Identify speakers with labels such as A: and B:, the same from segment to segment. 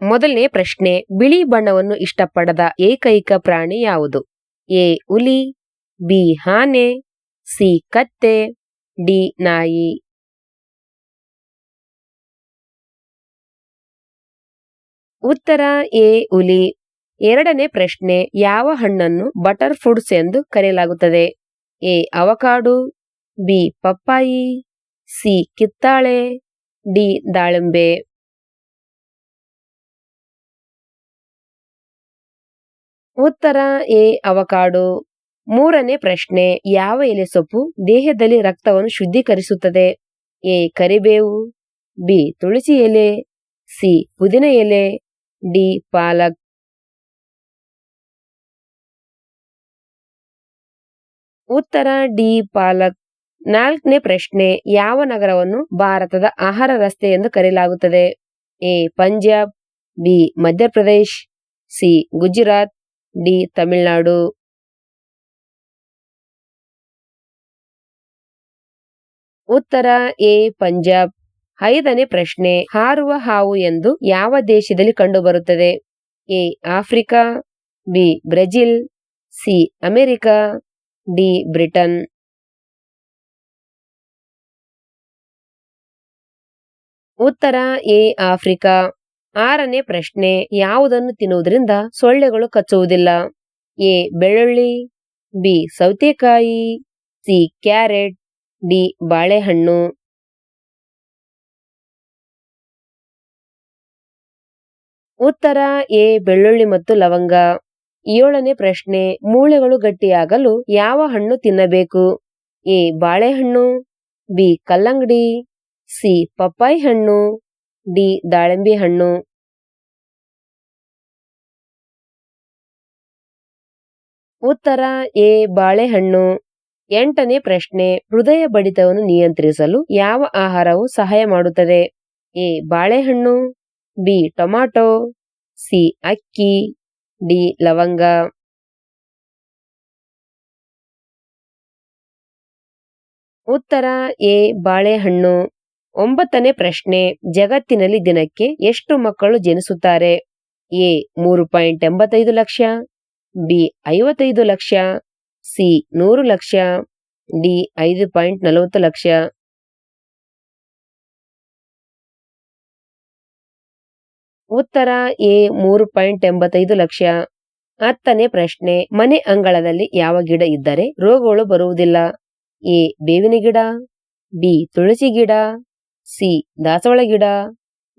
A: ಮೊದಲನೇ ಪ್ರಶ್ನೆ, ಬಿಳಿ ಬಣ್ಣವನ್ನು ಇಷ್ಟಪಡದ ಏಕೈಕ ಪ್ರಾಣಿ ಯಾವುದು? ಎ, ಹುಲಿ, ಬಿ ಹಾನೆ ಸಿ, ಕತ್ತೆ, ಡಿ, ನಾಯಿ. ಉತ್ತರ, ಎ, ಹುಲಿ. ಎರಡನೇ ಪ್ರಶ್ನೆ, ಯಾವ ಹಣ್ಣನ್ನು ಬಟರ್ ಫುಡ್ಸ್ ಎಂದು ಕರೆಯಲಾಗುತ್ತದೆ? ಎ, ಅವಕಾಡು, ಬಿ, ಪಪ್ಪಾಯಿ, ಸಿ, ಕಿತ್ತಾಳೆ, ಡಿ, ದಾಳಿಂಬೆ. ಉತ್ತರ ಎ, ಅವಕಾಡು. ಮೂರನೇ ಪ್ರಶ್ನೆ, ಯಾವ ಎಲೆ ಸೊಪ್ಪು ದೇಹದಲ್ಲಿ ರಕ್ತವನ್ನು ಶುದ್ಧೀಕರಿಸುತ್ತದೆ? ಎ, ಕರಿಬೇವು, ಬಿ, ತುಳಸಿ ಎಲೆ, ಸಿ, ಪುದಿನ ಎಲೆ, ಡಿ, ಪಾಲಕ್. ಉತ್ತರ ಡಿ, ಪಾಲಕ್. ನಾಲ್ಕನೇ ಪ್ರಶ್ನೆ, ಯಾವ ನಗರವನ್ನು ಭಾರತದ ಆಹಾರ ರಸ್ತೆ ಎಂದು ಕರೆಯಲಾಗುತ್ತದೆ? A, Punjab, B, Madhya Pradesh, C, Gujarat. D, Tamil Nadu. ಉತ್ತರ, ಎ, ಪಂಜಾಬ್. ಐದನೇ ಪ್ರಶ್ನೆ, ಹಾರುವ ಹಾವು ಎಂದು ಯಾವ ದೇಶದಲ್ಲಿ ಕಂಡುಬರುತ್ತದೆ? A, Africa, B, Brazil, C, America, D, Britain. ಉತ್ತರ, ಎ, ಆಫ್ರಿಕಾ. ಆರನೇ ಪ್ರಶ್ನೆ, ಯಾವುದನ್ನು ತಿನ್ನುವುದರಿಂದ ಸೊಳ್ಳೆಗಳು ಕಚ್ಚುವುದಿಲ್ಲ? ಎ, ಬೆಳ್ಳುಳ್ಳಿ, ಬಿ, ಸೌತೆಕಾಯಿ, ಸಿ, ಕ್ಯಾರೆಟ್, ಡಿ, ಬಾಳೆಹಣ್ಣು. ಉತ್ತರ, ಎ, ಬೆಳ್ಳುಳ್ಳಿ ಮತ್ತು ಲವಂಗ. ಏಳನೇ ಪ್ರಶ್ನೆ, ಮೂಳೆಗಳು ಗಟ್ಟಿಯಾಗಲು ಯಾವ ಹಣ್ಣು ತಿನ್ನಬೇಕು? ಎ, ಬಾಳೆಹಣ್ಣು, ಬಿ, ಕಲ್ಲಂಗಡಿ, ಸಿ ಪಪ್ಪಾಯಿ ಹಣ್ಣು ಡಿ ದಾಳಿಂಬೆ ಹಣ್ಣು. ಉತ್ತರ ಎ ಬಾಳೆಹಣ್ಣು. ಎಂಟನೇ ಪ್ರಶ್ನೆ, ಹೃದಯ ಬಡಿತವನ್ನು ನಿಯಂತ್ರಿಸಲು ಯಾವ ಆಹಾರವು ಸಹಾಯ ಮಾಡುತ್ತದೆ? ಎ ಬಾಳೆಹಣ್ಣು, ಬಿ ಟೊಮಾಟೊ, ಸಿ ಅಕ್ಕಿ, ಡಿ ಲವಂಗ. ಉತ್ತರ ಎ ಬಾಳೆಹಣ್ಣು. ಒಂಬತ್ತನೇ ಪ್ರಶ್ನೆ, ಜಗತ್ತಿನಲ್ಲಿ ದಿನಕ್ಕೆ ಎಷ್ಟು ಮಕ್ಕಳು ಜನಿಸುತ್ತಾರೆ? ಎ, ಮೂರು ಪಾಯಿಂಟ್ ಎಂಬತ್ತೈದು ಲಕ್ಷ, ಬಿ, ಐವತ್ತೈದು ಲಕ್ಷ, ಸಿ, ನೂರು ಲಕ್ಷ, ಡಿ, ಐದು ಪಾಯಿಂಟ್ ನಲವತ್ತು ಲಕ್ಷ. ಉತ್ತರ, ಎ, ಮೂರು ಪಾಯಿಂಟ್ ಎಂಬತ್ತೈದು ಲಕ್ಷ. ಹತ್ತನೇ ಪ್ರಶ್ನೆ, ಮನೆ ಅಂಗಳದಲ್ಲಿ ಯಾವ ಗಿಡ ಇದ್ದರೆ ರೋಗಗಳು ಬರುವುದಿಲ್ಲ? ಎ, ಬೇವಿನ ಗಿಡ, ಬಿ, ತುಳಸಿ ಗಿಡ ಸಿ. ದಾಸವಾಳ ಗಿಡ,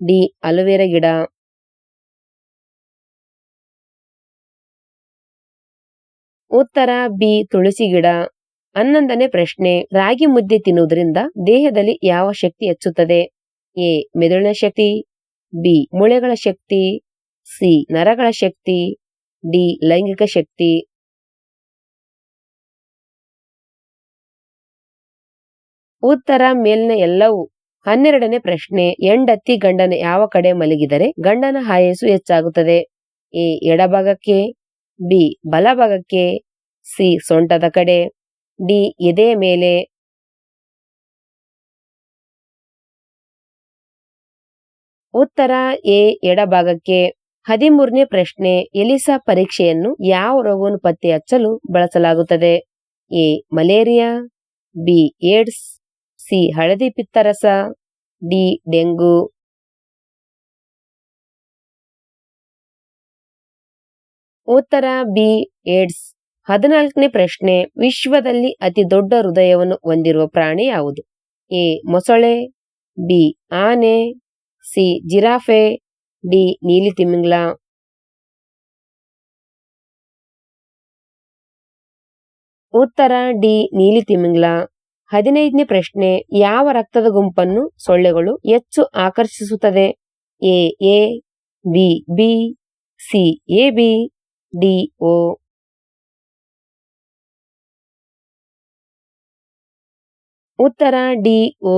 A: ಡಿ. ಅಲೋವೆರಾ ಗಿಡ. ಉತ್ತರ, ಬಿ. ತುಳಸಿ ಗಿಡ. ಹನ್ನೊಂದನೇ ಪ್ರಶ್ನೆ, ರಾಗಿ ಮುದ್ದೆ ತಿನ್ನುವುದರಿಂದ ದೇಹದಲ್ಲಿ ಯಾವ ಶಕ್ತಿ ಹೆಚ್ಚುತ್ತದೆ? ಎ. ಮೆದುಳಿನ ಶಕ್ತಿ, ಬಿ. ಮೂಳೆಗಳ ಶಕ್ತಿ, ಸಿ. ನರಗಳ ಶಕ್ತಿ, ಡಿ. ಲೈಂಗಿಕ ಶಕ್ತಿ. ಉತ್ತರ, ಮೇಲಿನ ಎಲ್ಲವೂ ಹನ್ನೆರಡನೇ ಪ್ರಶ್ನೆ ಎಂಡತ್ತಿ ಗಂಡನ ಯಾವ ಕಡೆ ಮಲಗಿದರೆ ಗಂಡನ ಆಯಸ್ಸು ಹೆಚ್ಚಾಗುತ್ತದೆ? ಎ, ಎಡಭಾಗಕ್ಕೆ, ಬಿ, ಬಲಭಾಗಕ್ಕೆ, ಸಿ, ಸೊಂಟದ ಕಡೆ. ಡಿ, ಎದೆಯ ಮೇಲೆ. ಉತ್ತರ, ಎ, ಎಡಭಾಗಕ್ಕೆ. ಹದಿಮೂರನೇ ಪ್ರಶ್ನೆ, ಎಲಿಸಾ ಪರೀಕ್ಷೆಯನ್ನು ಯಾವ ರೋಗವನ್ನು ಪತ್ತೆ ಹಚ್ಚಲು ಬಳಸಲಾಗುತ್ತದೆ? A, malaria, B, AIDS C ಹಳದಿ ಪಿತ್ತರಸ ಡಿ ಡೆಂಗು. ಉತ್ತರ ಬಿ ಏಡ್ಸ್ ಹದಿನಾಲ್ಕನೇ ಪ್ರಶ್ನೆ, ವಿಶ್ವದಲ್ಲಿ ಅತಿ ದೊಡ್ಡ ಹೃದಯವನ್ನು ಹೊಂದಿರುವ ಪ್ರಾಣಿ ಯಾವುದು? ಎ ಮೊಸಳೆ, ಬಿ ಆನೆ, ಸಿ ಜಿರಾಫೆ, ಡಿ ನೀಲಿ ತಿಮಿಂಗ್ಲ. ಉತ್ತರ ಡಿ ನೀಲಿ ತಿಮಿಂಗ್ಲ. ಹದಿನೈದನೇ ಪ್ರಶ್ನೆ, ಯಾವ ರಕ್ತದ ಗುಂಪನ್ನು ಸೊಳ್ಳೆಗಳು ಹೆಚ್ಚು ಆಕರ್ಷಿಸುತ್ತದೆ? A A, B B, C, A, B, D, O. ಉತ್ತರ, ಡಿ, ಓ.